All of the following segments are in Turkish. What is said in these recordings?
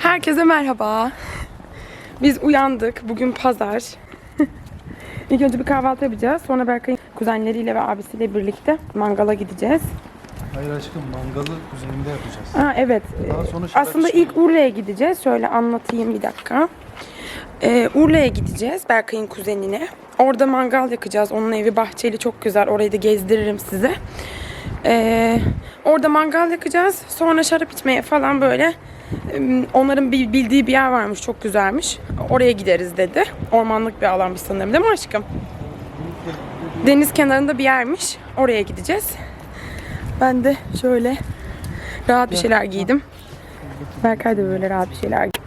Herkese merhaba. Biz uyandık. Bugün pazar. İlk önce bir kahvaltı yapacağız. Sonra Berkay'ın kuzenleriyle ve abisiyle birlikte mangala gideceğiz. Hayır aşkım mangalı kuzeyinde yapacağız. Ha evet. Daha sonra şarap Aslında içelim. ilk Urla'ya gideceğiz. Şöyle anlatayım bir dakika. Ee, Urla'ya gideceğiz Berkay'ın kuzenine. Orada mangal yakacağız. Onun evi bahçeli çok güzel. Orayı da gezdiririm size. Ee, orada mangal yakacağız. Sonra şarap içmeye falan böyle onların bildiği bir yer varmış. Çok güzelmiş. Oraya gideriz dedi. Ormanlık bir alanmış sanırım değil mi aşkım? Deniz kenarında bir yermiş. Oraya gideceğiz. Ben de şöyle rahat bir şeyler giydim. Berkay da böyle rahat bir şeyler giydi.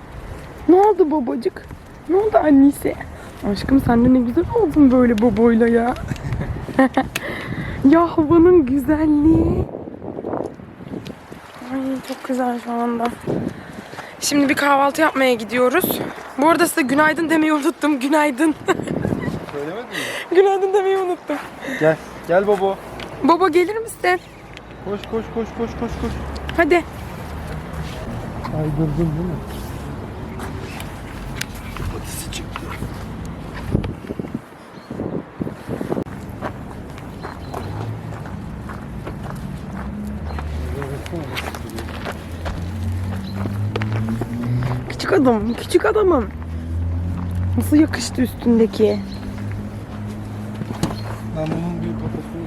Ne oldu babacık? Ne oldu annesi? Aşkım sen de ne güzel oldun böyle baboyla ya. ya havanın güzelliği. Ay çok güzel şu anda. Şimdi bir kahvaltı yapmaya gidiyoruz. Bu arada size günaydın demeyi unuttum. Günaydın. Söylemedin mi? günaydın demeyi unuttum. Gel. Gel baba. Baba gelir misin? Koş koş koş koş koş koş. Hadi. Kaydırdın değil mi? Adamım, küçük adamım. Nasıl yakıştı üstündeki? Ben bunun bir kafasını.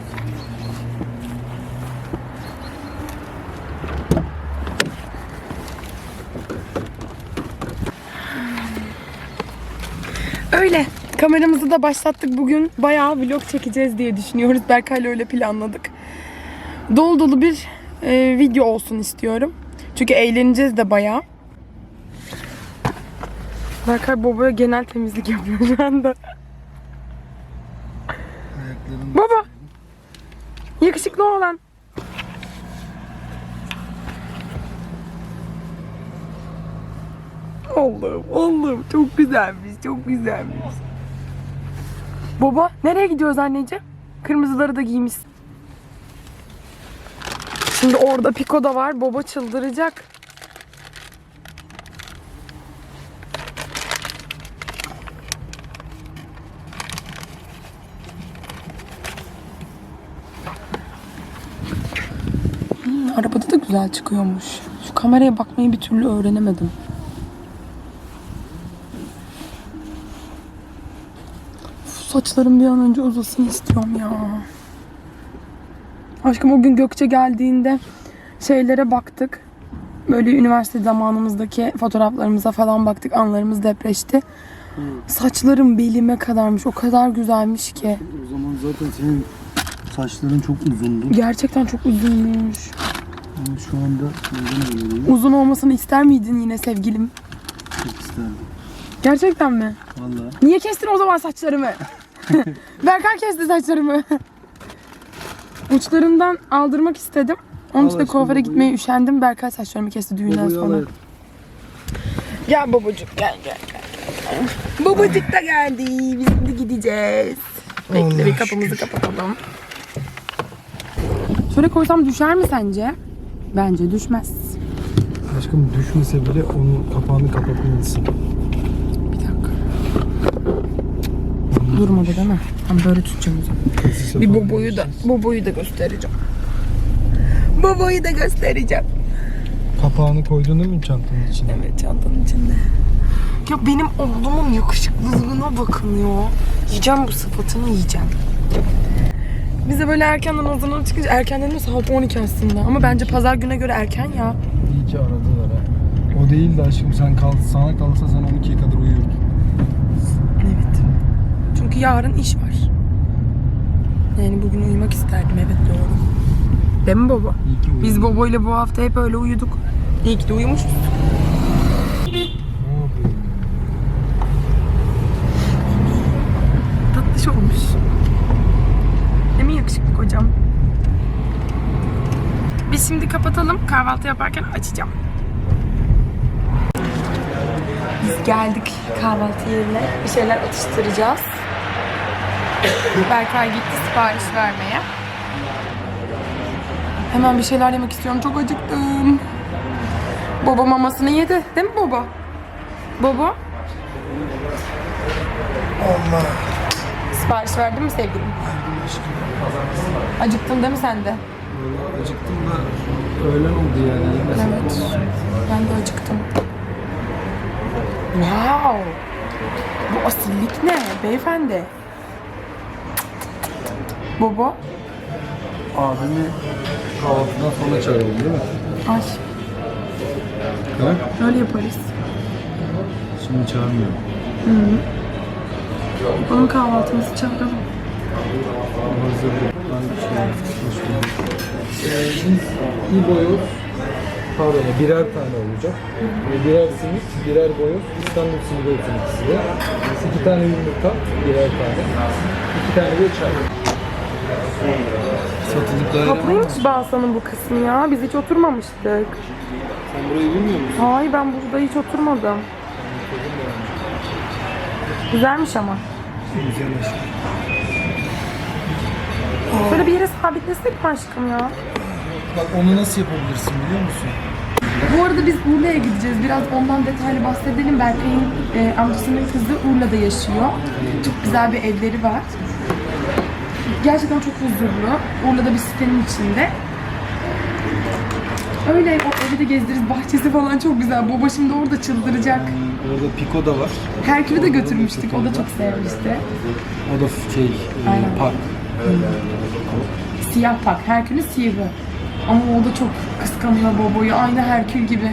Öyle. Kameramızı da başlattık bugün. Bayağı vlog çekeceğiz diye düşünüyoruz. Berkay'la öyle planladık. Dolu dolu bir e, video olsun istiyorum. Çünkü eğleneceğiz de bayağı. Berkay babaya genel temizlik yapıyor şu anda. Ayaklarını Baba! Yakışıklı olan. Allah'ım Allah'ım çok güzelmiş çok güzelmiş. Baba nereye gidiyoruz anneciğim? Kırmızıları da giymişsin. Şimdi orada Piko da var. Baba çıldıracak. Hmm, güzel çıkıyormuş. Şu kameraya bakmayı bir türlü öğrenemedim. Saçlarım bir an önce uzasın istiyorum ya. Aşkım o gün Gökçe geldiğinde şeylere baktık. Böyle üniversite zamanımızdaki fotoğraflarımıza falan baktık. Anlarımız depreşti. Saçlarım belime kadarmış. O kadar güzelmiş ki. O zaman zaten senin saçların çok uzundu. Gerçekten çok uzunmuş. Yani şu anda uzun oluyor. Uzun olmasını ister miydin yine sevgilim? Çok isterdim. Gerçekten mi? Valla. Niye kestin o zaman saçlarımı? Berkay kesti saçlarımı. Uçlarından aldırmak istedim. Onun için de kuaföre gitmeye üşendim. Berkay saçlarımı kesti düğünden Babayı sonra. al. Gel babacık gel gel gel. Babacık da geldi. Biz şimdi gideceğiz. Bekle bir kapımızı kapatalım. Şöyle koysam düşer mi sence? Bence düşmez. Aşkım düşmese bile onun kapağını kapatmalısın. Bir dakika. Durmadı değil mi? Ben böyle tutacağım. Bir boboyu da boboyu da göstereceğim. Boboyu da göstereceğim. Kapağını koydun değil mi çantanın içine? Evet çantanın içinde. Ya benim oğlumun yakışıklılığına bakın ya. Yiyeceğim bu sıfatını yiyeceğim. Bize böyle erkenden hazırlanıp çıkınca erken dedim saat 12 aslında. Ama bence pazar güne göre erken ya. İyi ki aradılar ha. O değil de aşkım sen kal, sana kalsa sen 12'ye kadar uyurdun. Evet. Çünkü yarın iş var. Yani bugün uyumak isterdim evet doğru. Değil mi baba? İyi ki uyudun. Biz Bobo ile bu hafta hep öyle uyuduk. İyi ki de uyumuşuz. Ne yapıyorsun? Tatlış olmuş. Değil mi yakışıklı kocam? Biz şimdi kapatalım. Kahvaltı yaparken açacağım. Biz geldik kahvaltı yerine. Bir şeyler atıştıracağız. Berkay gitti sipariş vermeye. Hemen bir şeyler yemek istiyorum. Çok acıktım. Baba mamasını yedi. Değil mi baba? Baba? Allah. Sipariş verdin mi sevgilim? Acıktın değil mi sen de? Acıktım da öğlen oldu yani. Evet. Ben de acıktım. Wow. Bu asillik ne beyefendi? Baba. Abimi kahvaltıdan sonra çağıralım değil mi? Ay Ha? öyle yaparız. Şimdi çağırmıyorum. Onun kahvaltımızı çağıralım. Bir boyoz, pardon birer tane olacak. Birer simit, birer boyoz, İstanbul simidi olsun ikisi de. İki tane yumurta, birer tane. İki tane de çay. Satılık daire Tatlıymış Balsa'nın bu kısmı ya. Biz hiç oturmamıştık. Sen burayı bilmiyor musun? Hayır ben burada hiç oturmadım. Güzelmiş ama. Güzel aşkım. Şöyle bir yere sabitlesek mi aşkım ya? Bak onu nasıl yapabilirsin biliyor musun? Bu arada biz Urla'ya gideceğiz. Biraz ondan detaylı bahsedelim. Berkay'ın e, amcasının kızı Urla'da yaşıyor. Çok güzel bir evleri var. Gerçekten çok huzurlu. Urla'da bir sitenin içinde. Öyle o evi de gezdiririz. Bahçesi falan çok güzel. Baba şimdi orada çıldıracak. Orada Pico da var. Herkül'ü de götürmüştük. O da çok sevmişti. O da şey, e, Aynen. park. Siyah bak. Herkül'ün siyahı. Ama o da çok kıskanıyor babayı. Aynı Herkül gibi.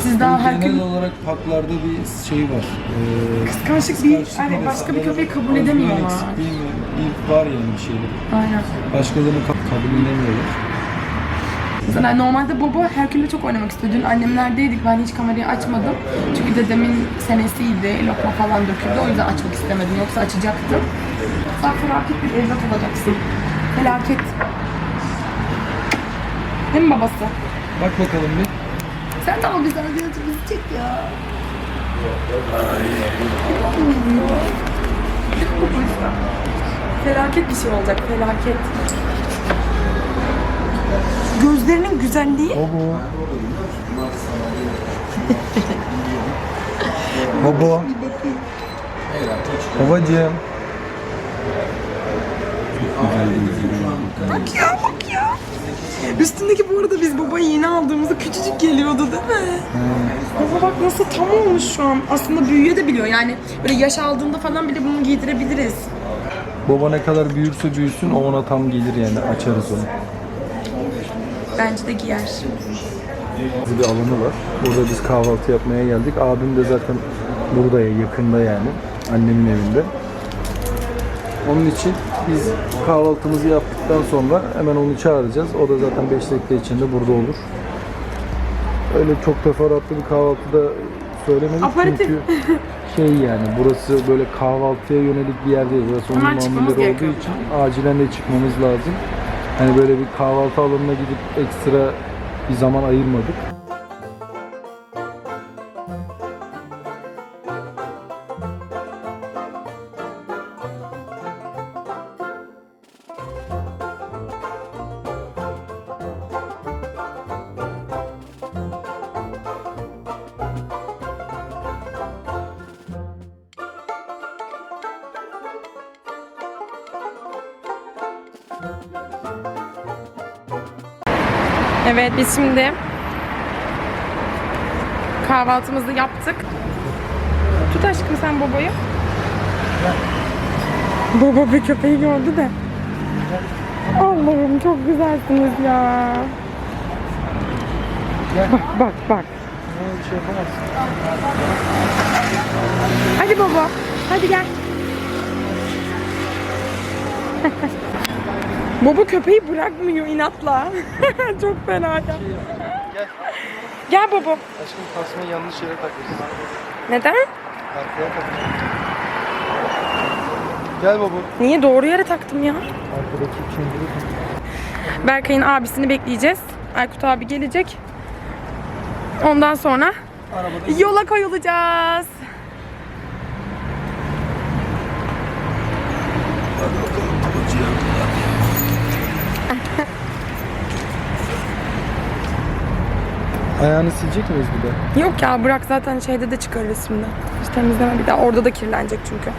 Siz daha Herkül Genel olarak parklarda bir şey var. Ee, kıskançlık bir, kıskançlık hani başka bir köpeği kabul özgüven edemiyorlar. eksikliği mi? Bir var yani bir şeyler. Aynen. Başkalarını ka- kabul edemiyorlar. Mesela normalde baba Herkül'le çok oynamak istiyor. Dün annemlerdeydik. Ben hiç kamerayı açmadım. Çünkü dedemin senesiydi. Lokma falan döküldü. O yüzden açmak istemedim. Yoksa açacaktım. Sen felaket bir evlat olacaksın. Felaket. Değil mi babası? Bak bakalım bir. Sen de o güzel gözümüzü çek ya. Felaket bir şey olacak, felaket. Gözlerinin güzelliği. Baba. Baba. Babacığım. Bak ya, bak ya. Üstündeki bu arada biz babayı yeni aldığımızda küçücük geliyordu değil mi? Baba bak nasıl tam olmuş şu an. Aslında büyüye de biliyor. Yani böyle yaş aldığında falan bile bunu giydirebiliriz. Baba ne kadar büyürse büyüsün o ona tam gelir yani açarız onu. Bence de giyer. Bir alanı var. Burada biz kahvaltı yapmaya geldik. Abim de zaten burada ya yakında yani. Annemin evinde. Onun için biz kahvaltımızı yaptıktan sonra hemen onu çağıracağız. O da zaten 5 dakika içinde burada olur. Öyle çok teferruatlı bir kahvaltıda söylemedik Aperatif. çünkü şey yani burası böyle kahvaltıya yönelik bir yer değil. Burası onun Hemen çıkmamız mamulleri olduğu gerekiyor. için acilen de çıkmamız lazım. Hani böyle bir kahvaltı alanına gidip ekstra bir zaman ayırmadık. Evet biz şimdi kahvaltımızı yaptık. Tut aşkım sen babayı. Baba bir köpeği gördü de. Allah'ım çok güzelsiniz ya. Bak bak bak. Hadi baba. Hadi gel. Baba köpeği bırakmıyor inatla. Çok fena ya. Gel. Gel baba. Aşkım tasmayı yanlış yere takmışsın. Neden? Arkaya takmışsın. Gel baba. Niye doğru yere taktım ya? Arkadaki kendini Berkay'ın abisini bekleyeceğiz. Aykut abi gelecek. Ondan sonra Arabada yola koyulacağız. Ayağını silecek miyiz bir de? Yok ya bırak zaten şeyde de çıkarırız şimdi. Hiç temizleme bir daha. Orada da kirlenecek çünkü.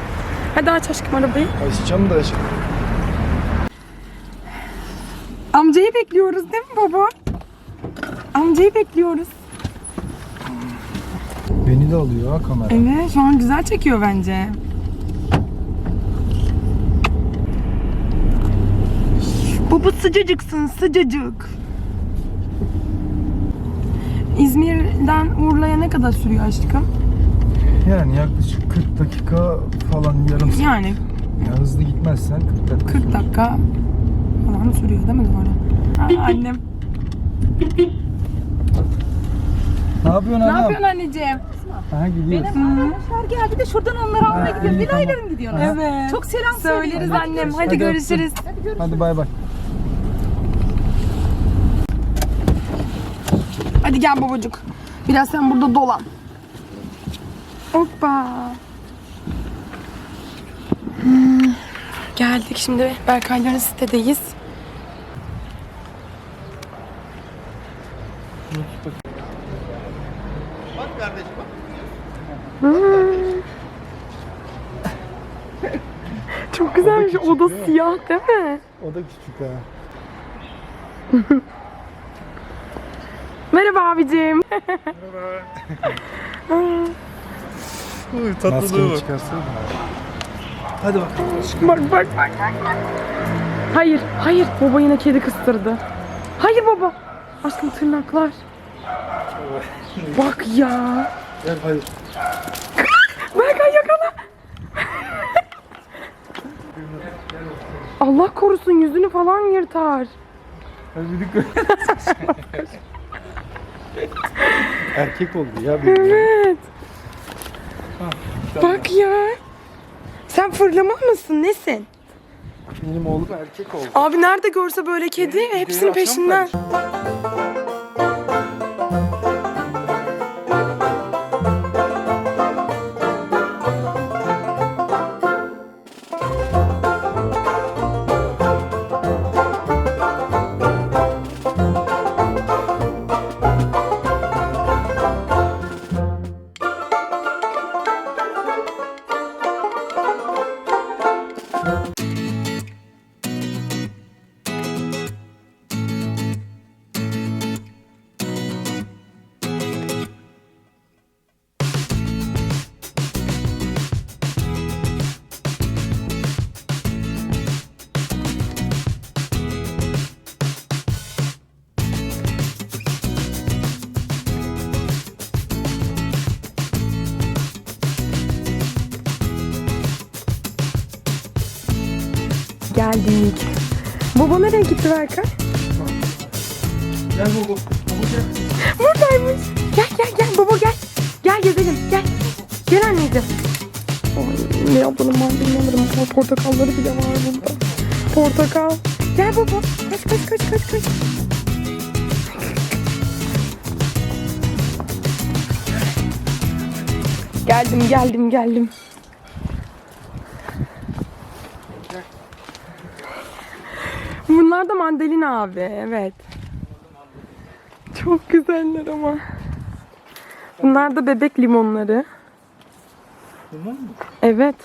Hadi aç aşkım arabayı. Açacağım da aşkım. Amcayı bekliyoruz değil mi baba? Amcayı bekliyoruz. Beni de alıyor ha kamera. Evet şu an güzel çekiyor bence. Baba sıcacıksın sıcacık. İzmir'den Urla'ya ne kadar sürüyor aşkım? Yani yaklaşık 40 dakika falan yarım saat. Yani Ya hızlı gitmezsen 40 dakika. 40 dakika falan sürüyor değil mi doğru? Aa, annem. Ne yapıyorsun Ne anam? yapıyorsun anneciğim? Ha gidiyoruz. Arkadaşlar geldi de şuradan onları almaya Ha, gidiyorum. iyi, Bir ayla tamam. mı gidiyorsunuz? Evet. Çok selam Söyleriz söyleyin. annem. Hadi, Hadi görüşürüz. Hadi bay bay. Gel babacık. Biraz sen burada dolan. Hoppa. Hmm, Geldik şimdi Berkayların sitedeyiz. Hmm. Çok güzelmiş. küçük, Oda değil mi? siyah değil mi? O da küçük ha. Merhaba abicim. Maskeni çıkarsana. Hadi bakalım. Bak bak bak. Hayır, hayır. Baba yine kedi kıstırdı. Hayır baba. Aşkım tırnaklar. Bak ya. Gel hayır. Berkay yakala. Allah korusun yüzünü falan yırtar. Hadi bir. Erkek oldu ya benim. Evet. Bak ya. Sen fırlama mısın? Nesin? Benim oğlum erkek oldu. Abi nerede görse böyle kedi hepsinin akşam peşinden. Geldik. Nereye gitti Berkay? Gel baba. Buradaymış. Gel gel gel baba gel. Gel gezelim gel. Gel anneciğim. Ay, ne ablanın alırım. Por- Portakalları bile var burada. Portakal. Gel baba. Kaç kaç kaç kaç kaç. Geldim geldim geldim. Bunlar da mandalina abi evet. Çok güzeller ama. Bunlar da bebek limonları. Bunlar mı? Evet.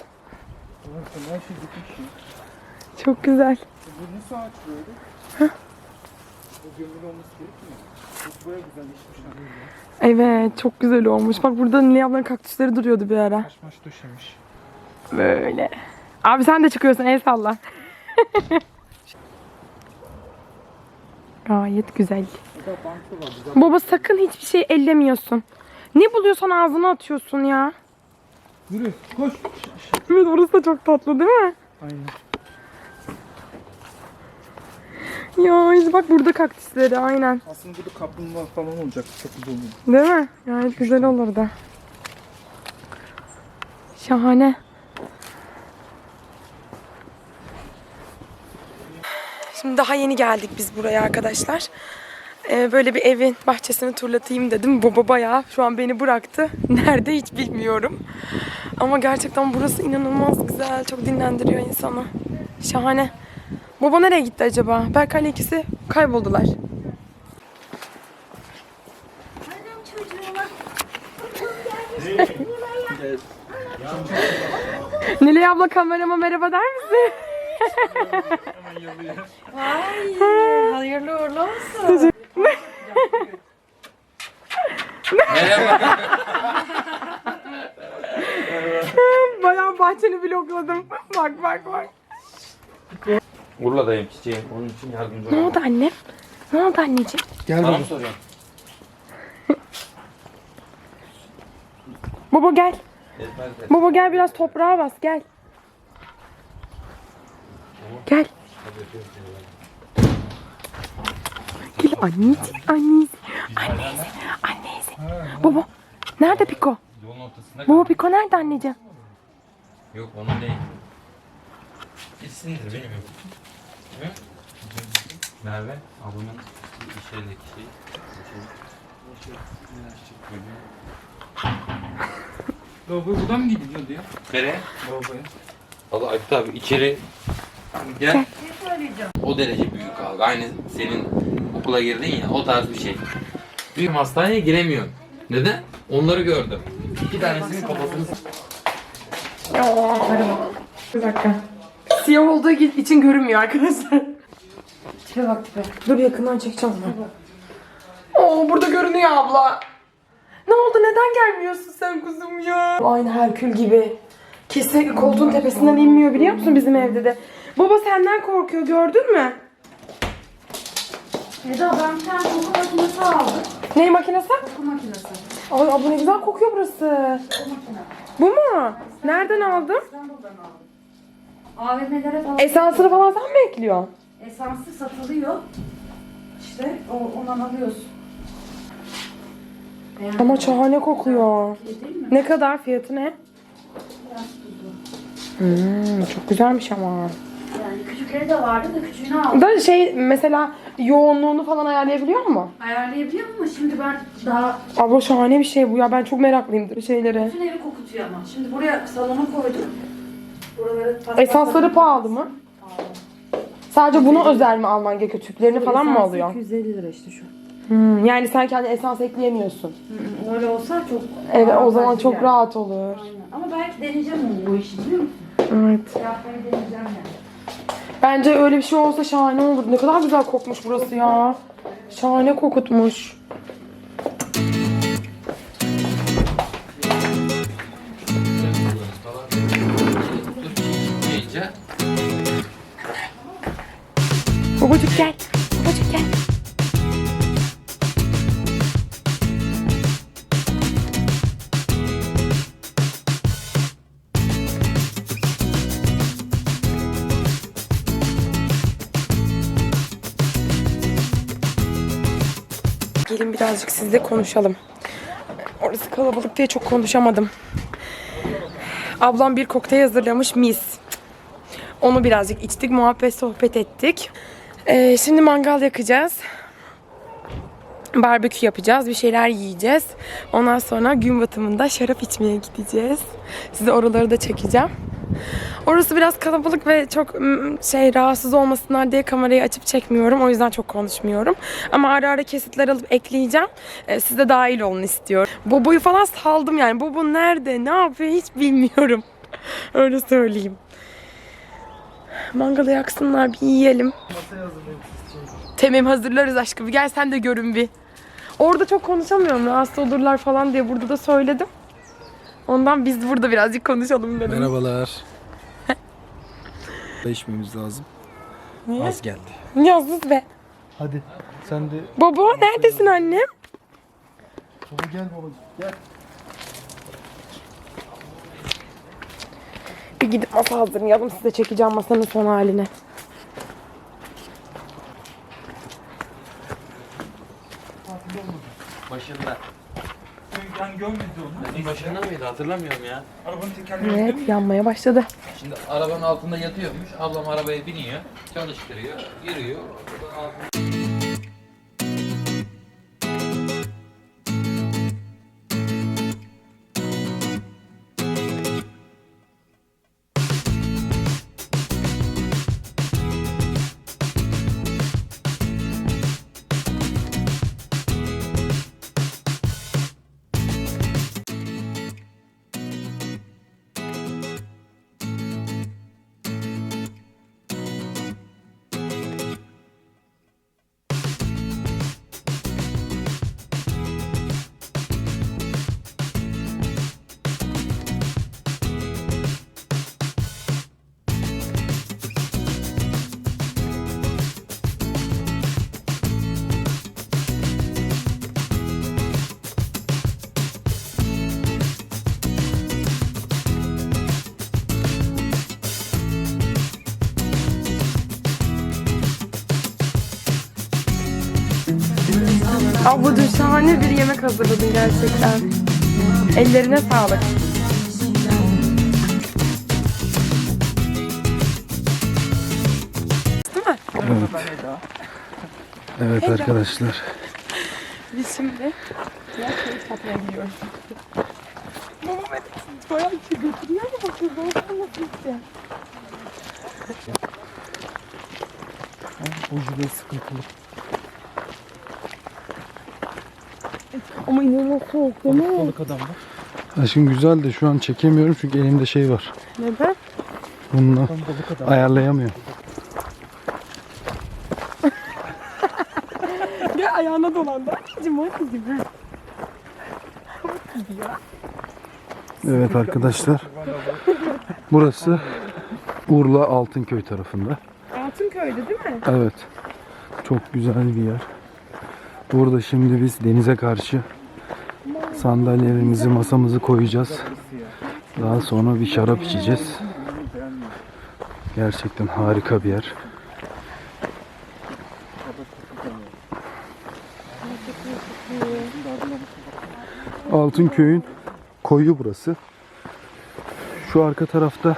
Şey. Çok güzel. Bu nasıl ağaç böyle? Bu olması gerekmiyor. Evet çok güzel olmuş. Bak burada Nilay ablanın kaktüsleri duruyordu bir ara. Maş döşemiş. Böyle. Abi sen de çıkıyorsun el salla. Gayet güzel. Baba sakın hiçbir şey ellemiyorsun. Ne buluyorsan ağzına atıyorsun ya. Yürü koş. Evet orası da çok tatlı değil mi? Aynen. Ya işte bak burada kaktüsleri aynen. Aslında burada kaplumbağa falan olacak. Çok güzel olur. Değil mi? Gayet güzel olurdu. Şahane. Şimdi daha yeni geldik biz buraya arkadaşlar. Ee, böyle bir evin bahçesini turlatayım dedim. Baba bayağı şu an beni bıraktı. Nerede hiç bilmiyorum. Ama gerçekten burası inanılmaz güzel. Çok dinlendiriyor insanı. Şahane. Baba nereye gitti acaba? Berkay'la ikisi kayboldular. Nilay abla kamerama merhaba der misin? Hayırlı uğurlu olsun. Bayağı bahçeni blokladım. bak bak bak. Urla'dayım çiçeğim. Onun için yardımcı Ne olamam. oldu annem? Ne oldu anneciğim? Gel baba. mı soruyorsun? Baba gel. De. Baba gel biraz toprağa bas gel. Gel. Gel annesi, annesi, annesi, annesi. Baba, nerede Piko? Yolun ortasında Baba Piko nerede anneciğim? Yok onun değil. Gitsindir benim yok. Merve ablamın iş yerindeki şey. Lavaboya buradan mı gidiliyordu ya? Nereye? Lavaboya. Valla Aykut abi içeri gel. O derece büyük abi. Aynı senin okula girdin ya o tarz bir şey. Büyük hastaneye giremiyorsun. Neden? Onları gördüm. İki tanesinin kafasını Bir dakika. Siyah olduğu için görünmüyor arkadaşlar. Tipe bak tipe. Dur yakından çekeceğim onu. Oo burada görünüyor abla. Ne oldu neden gelmiyorsun sen kuzum ya? Aynı Herkül gibi. Kesinlikle koltuğun tepesinden inmiyor biliyor musun bizim evde de. Baba senden korkuyor gördün mü? Eda ben bir tane koku makinesi aldım. Ney makinesi? Koku makinesi. Ay abla ne güzel kokuyor burası. Bu mu? Nereden aldın? İstanbul'dan aldım. AVM'lere falan Esansını falan sen mi ekliyorsun? esansı satılıyor. İşte o, ondan alıyorsun. Ama şahane kokuyor. Mi? Ne kadar fiyatı ne? Biraz tuzlu. Hmm, çok güzelmiş ama. Yani küçükleri de vardı da küçüğünü aldım. Da şey mesela yoğunluğunu falan ayarlayabiliyor mu? Ayarlayabiliyor ama şimdi ben daha Abla şahane bir şey bu ya ben çok meraklıyımdır bu şeylere. bütün evi kokutuyor ama. Şimdi buraya salona koydum. Buraları Esasları pahalı mı? Pahalı. Sadece buna özel mi alman gerekiyor? Tüplerini falan mı Esansı alıyor? 250 lira işte şu. Hmm, yani sen kendi esans ekleyemiyorsun. Hı hı, Öyle olsa çok Evet o zaman çok yani. rahat olur. Aynen. Ama belki deneyeceğim onu bu işi biliyor musun? Evet. Yapmayı deneyeceğim yani. Bence öyle bir şey olsa şahane olur. Ne kadar güzel kokmuş burası ya. Şahane kokutmuş. Babacık gel. Birazcık sizle konuşalım. Orası kalabalık diye çok konuşamadım. Ablam bir kokteyl hazırlamış mis. Onu birazcık içtik, muhabbet sohbet ettik. Ee, şimdi mangal yakacağız. Barbekü yapacağız, bir şeyler yiyeceğiz. Ondan sonra gün batımında şarap içmeye gideceğiz. Size oraları da çekeceğim. Orası biraz kalabalık ve çok şey rahatsız olmasınlar diye kamerayı açıp çekmiyorum. O yüzden çok konuşmuyorum. Ama ara ara kesitler alıp ekleyeceğim. Ee, siz de dahil olun istiyorum. Bobo'yu falan saldım yani. Bobo nerede, ne yapıyor hiç bilmiyorum. Öyle söyleyeyim. Mangalı yaksınlar bir yiyelim. Tamam hazırlarız aşkım. Gel sen de görün bir. Orada çok konuşamıyorum. Rahatsız olurlar falan diye burada da söyledim. Ondan biz burada birazcık konuşalım dedim. Merhabalar. İçmemiz lazım. Niye? Az geldi. Yazsız be. Hadi sen de Baba neredesin annem? baba gel baba gel. Bir gidip masa hazırlayalım. Size çekeceğim masanın son halini. başında. Ben görmedim onu. Başında mıydı hatırlamıyorum ya. Arabanın tekerleği Evet yanmaya başladı. Şimdi arabanın altında yatıyormuş. Ablam arabaya biniyor. Çalıştırıyor. Yürüyor. Ablacığım şahane bir yemek hazırladın gerçekten. Ellerine sağlık. Değil mi? Evet arkadaşlar. Biz şimdi diğer şeyi satmaya gidiyoruz. Babam evet bayağı bir şey götürüyor ama bakıyoruz. Olsun nasıl işte. Ucu da sıkıntılı. Ama inanılmaz soğuk değil mi? Balık adam var. Aşkım güzel de şu an çekemiyorum çünkü elimde şey var. Neden? Bununla ayarlayamıyorum. Ya ayağına dolandı. Anneciğim o gibi. Evet arkadaşlar. Burası Urla Altınköy tarafında. Altınköy'de değil mi? Evet. Çok güzel bir yer. Burada şimdi biz denize karşı sandalyelerimizi, masamızı koyacağız. Daha sonra bir şarap içeceğiz. Gerçekten harika bir yer. Altınköy'ün koyu burası. Şu arka tarafta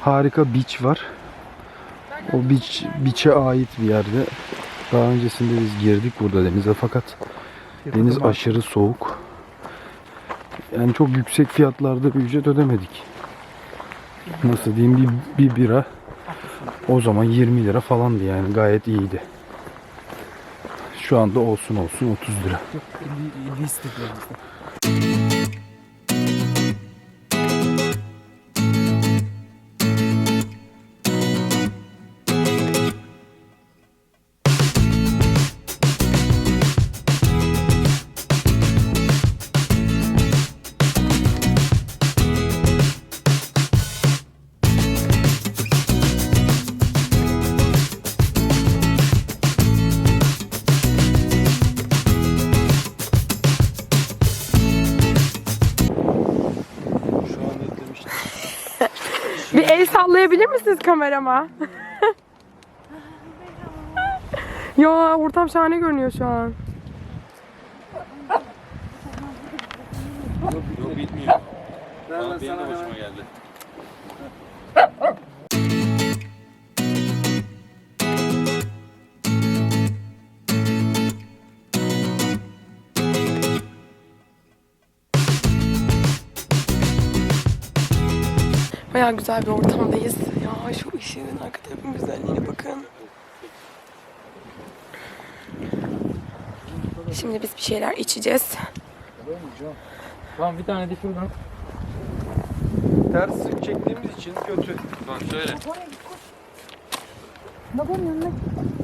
harika beach var. O beach, beach'e ait bir yerde. Daha öncesinde biz girdik burada denize fakat deniz aşırı soğuk. Yani çok yüksek fiyatlarda bir ücret ödemedik. Nasıl diyeyim bir, bir bira o zaman 20 lira falandı yani gayet iyiydi. Şu anda olsun olsun 30 lira. 50 istediler Sallayabilir misiniz kamerama? ya ortam şahane görünüyor şu an. Yok bitmiyor. Ama benim de hoşuma geldi. Bayağı güzel bir ortamdayız. Ya şu ışığın arka tarafın güzelliğine bakın. Şimdi biz bir şeyler içeceğiz. Tamam bir tane de şuradan. Ters çektiğimiz için kötü. Bak şöyle.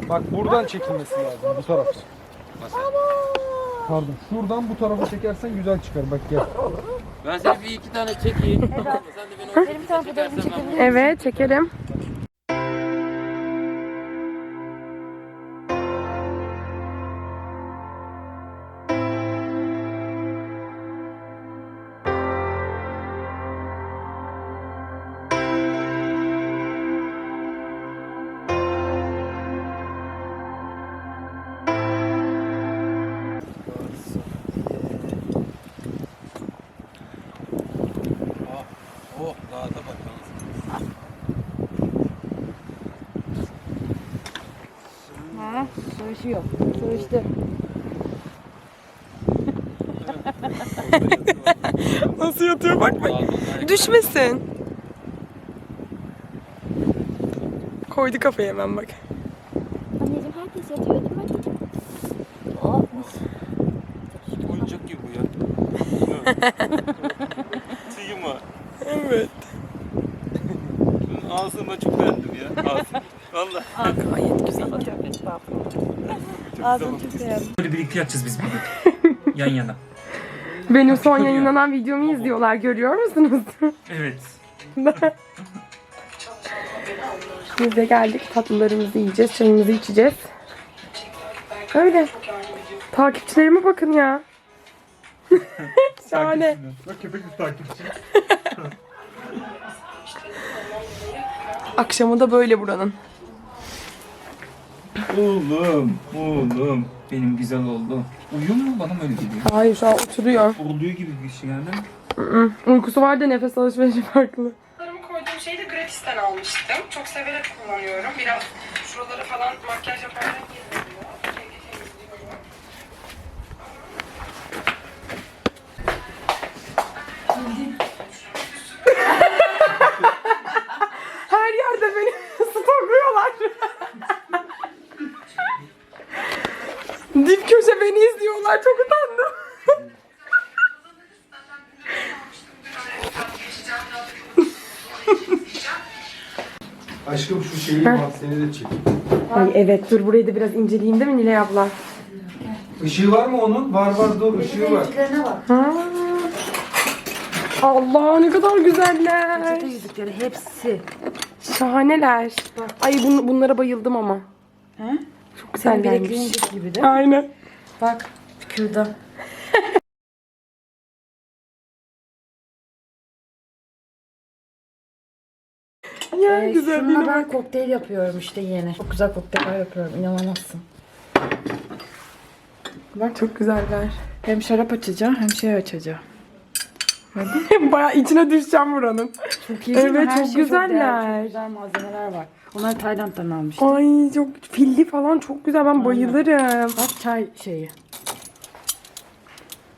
Bak buradan çekilmesi lazım bu taraf. Nasıl? Pardon. Şuradan bu tarafa çekersen güzel çıkar. Bak gel. Ben seni bir iki tane çekeyim. Sen de beni Benim bir tane fotoğrafımı çekebilir Evet çekelim. Savaşıyor. Savaştı. Nasıl yatıyor bak bak. Düşmesin. Koydu kafayı hemen bak. Anneciğim herkes yatıyor değil mi? Oh. Oyuncak gibi bu ya. Tıyıma. Evet. Ağzıma çok beğendim ya. Ağzım. Valla. Gayet güzel. Ağzım çok beğendim. Böyle birlikte yatacağız biz burada. Yan yana. Benim son yayınlanan videomu izliyorlar görüyor musunuz? Evet. Biz de geldik tatlılarımızı yiyeceğiz, çayımızı içeceğiz. Öyle. Takipçilerime bakın ya. Şahane. Bak köpek bir takipçi. Akşamı da böyle buranın. Oğlum, oğlum. Benim güzel oldu. Uyuyor mu bana mı öyle geliyor? Hayır şu an oturuyor. Oluyor gibi bir şey yani. Uykusu var da nefes alışverişi farklı. koyduğum şeyi de gratisten almıştım. Çok severek kullanıyorum. Biraz şuraları falan makyaj yaparken geziliyor. Her yerde beni stokluyorlar. Dip köşe beni izliyorlar. Çok utandım. Aşkım şu şeyi bak seni de çek. Ay evet dur burayı da biraz inceleyeyim değil mi Nilay abla? Işığı var mı onun? Var var dur ışığı var. Ha. Allah ne kadar güzeller. yüzükleri hepsi. Şahaneler. Ay bun, bunlara bayıldım ama. He? Çok güzellermiş. bilekliğin gibi de. Aynen. Bak kürdan. Ya Ee, güzelliğine şununla bak. ben kokteyl yapıyorum işte yeni. Çok güzel kokteyller yapıyorum inanamazsın. Bak çok güzeller. Hem şarap açacağım hem şey açacağım. Baya içine düşeceğim buranın. Çok iyi değil mi? Evet, çok şey güzeller. değerli, çok güzel malzemeler var. Onları Tayland'dan almıştım. Ay çok filli falan çok güzel. Ben bayılırım. Bak çay şeyi.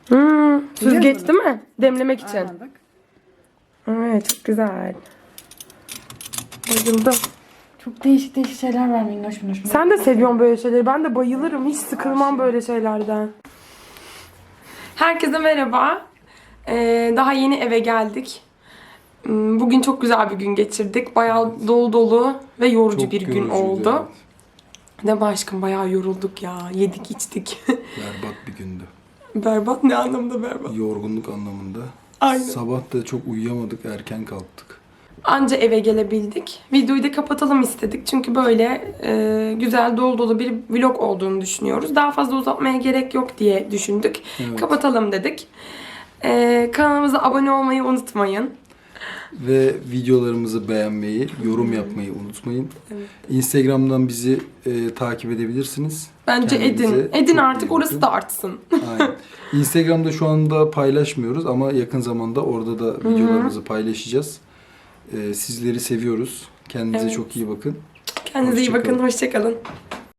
Hmm, süzgeç değil mi? Demlemek için. Aynen bak. Evet çok güzel. Bayıldım. Çok değişik değişik şeyler var minnoş minnoş. Sen de seviyorsun böyle şeyleri. Ben de bayılırım. Hiç sıkılmam böyle şeylerden. Herkese merhaba. Ee, daha yeni eve geldik. Hmm, Bugün çok güzel bir gün geçirdik. Bayağı dolu dolu ve yorucu Çok bir gün oldu. Değil mi aşkım? Bayağı yorulduk ya. Yedik içtik. Berbat bir gündü. berbat ne anlamda berbat? Yorgunluk anlamında. Aynen. Sabah da çok uyuyamadık, erken kalktık. Anca eve gelebildik. Videoyu da kapatalım istedik. Çünkü böyle e, güzel dolu dolu bir vlog olduğunu düşünüyoruz. Daha fazla uzatmaya gerek yok diye düşündük. Evet. Kapatalım dedik. E, kanalımıza abone olmayı unutmayın. Ve videolarımızı beğenmeyi, yorum yapmayı unutmayın. Instagram'dan bizi e, takip edebilirsiniz. Bence Kendinize edin. Edin artık orası bakın. da artsın. Aynen. Instagram'da şu anda paylaşmıyoruz ama yakın zamanda orada da videolarımızı paylaşacağız. E, sizleri seviyoruz. Kendinize Evet. çok iyi bakın. Kendinize iyi Hoşça kalın. bakın. Hoşçakalın.